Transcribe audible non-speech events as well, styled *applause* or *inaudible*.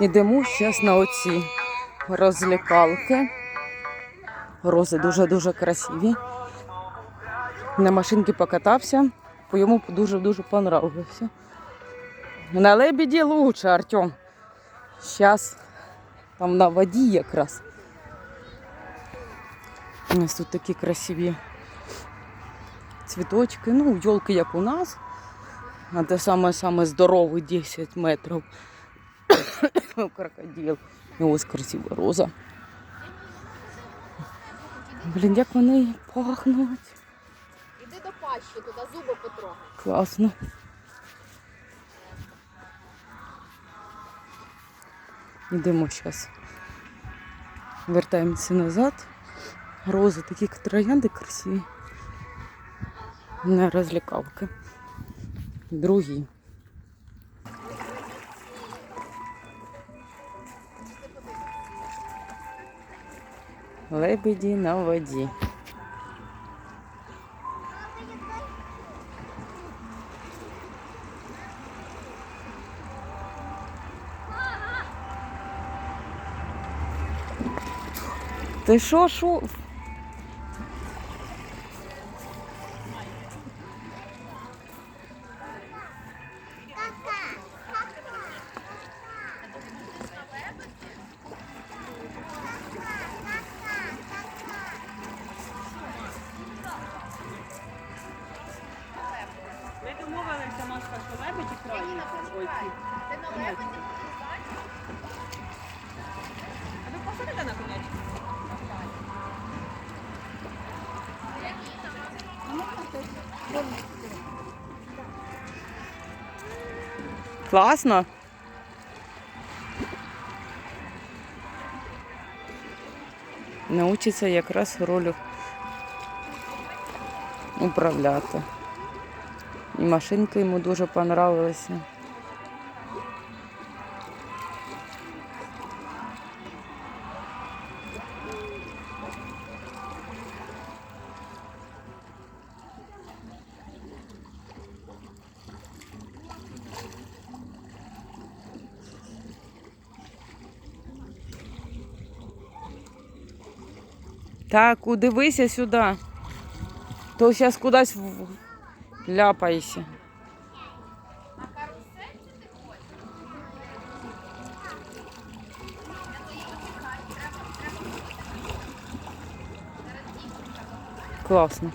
Йдемо зараз на оці розлікалки. Рози дуже-дуже красиві. На машинці покатався, бо йому дуже-дуже понравився. На лебеді лучше, Артем. Зараз там на воді якраз. У нас тут такі красиві цвіточки. Ну, йолки, як у нас. А те саме саме здоровий 10 метрів. *coughs* Крокодил. І ось красива роза. Блін, як вони пахнуть. Іди до пащі, туди зуби потрогай. Класно. Йдемо зараз. Вертаємося назад. Рози такі троянди красиві. На розлікавки. Другі. Лебеді на воді. Ти що, що? Ми домовилися, Машка, що лебеді крайні. Ой, ці. Ти на лебеді. А ви посадите на конячку? Класно. Научиться якраз ролю управляти. І машинка йому дуже понравилася. Так, дивися сюди. То зараз кудись Ляпайся. Классно.